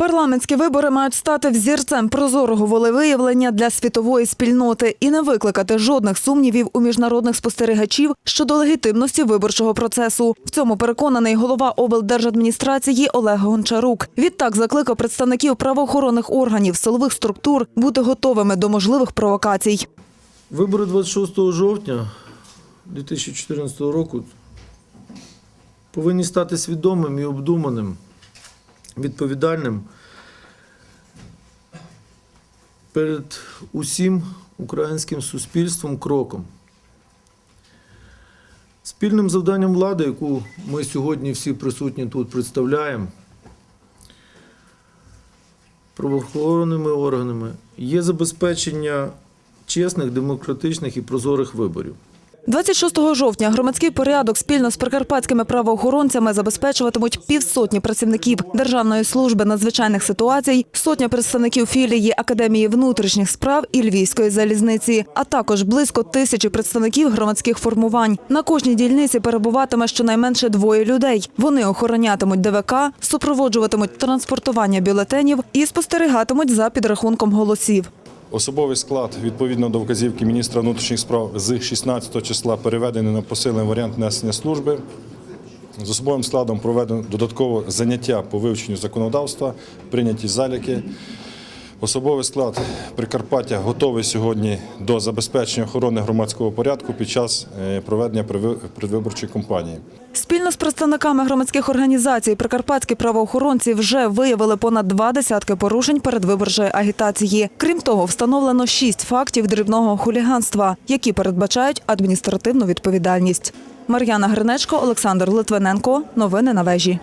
Парламентські вибори мають стати взірцем прозорого волевиявлення для світової спільноти і не викликати жодних сумнівів у міжнародних спостерігачів щодо легітимності виборчого процесу. В цьому переконаний голова облдержадміністрації Олег Гончарук. Відтак закликав представників правоохоронних органів, силових структур бути готовими до можливих провокацій. Вибори 26 жовтня 2014 року повинні стати свідомим і обдуманим, відповідальним перед усім українським суспільством кроком. Спільним завданням влади, яку ми сьогодні всі присутні тут представляємо, правоохоронними органами, є забезпечення чесних, демократичних і прозорих виборів. 26 жовтня громадський порядок спільно з прикарпатськими правоохоронцями забезпечуватимуть півсотні працівників Державної служби надзвичайних ситуацій, сотня представників філії Академії внутрішніх справ і Львівської залізниці, а також близько тисячі представників громадських формувань. На кожній дільниці перебуватиме щонайменше двоє людей. Вони охоронятимуть ДВК, супроводжуватимуть транспортування бюлетенів і спостерігатимуть за підрахунком голосів. Особовий склад відповідно до вказівки міністра внутрішніх справ з 16 числа переведений на посилений варіант несення служби. З особовим складом проведено додаткове заняття по вивченню законодавства, прийняті заліки. Особовий склад Прикарпаття готовий сьогодні до забезпечення охорони громадського порядку під час е, проведення предви- предвиборчої кампанії. Спільно з представниками громадських організацій прикарпатські правоохоронці вже виявили понад два десятки порушень передвиборчої агітації. Крім того, встановлено шість фактів дрібного хуліганства, які передбачають адміністративну відповідальність. Мар'яна Гринечко, Олександр Литвиненко. Новини на вежі.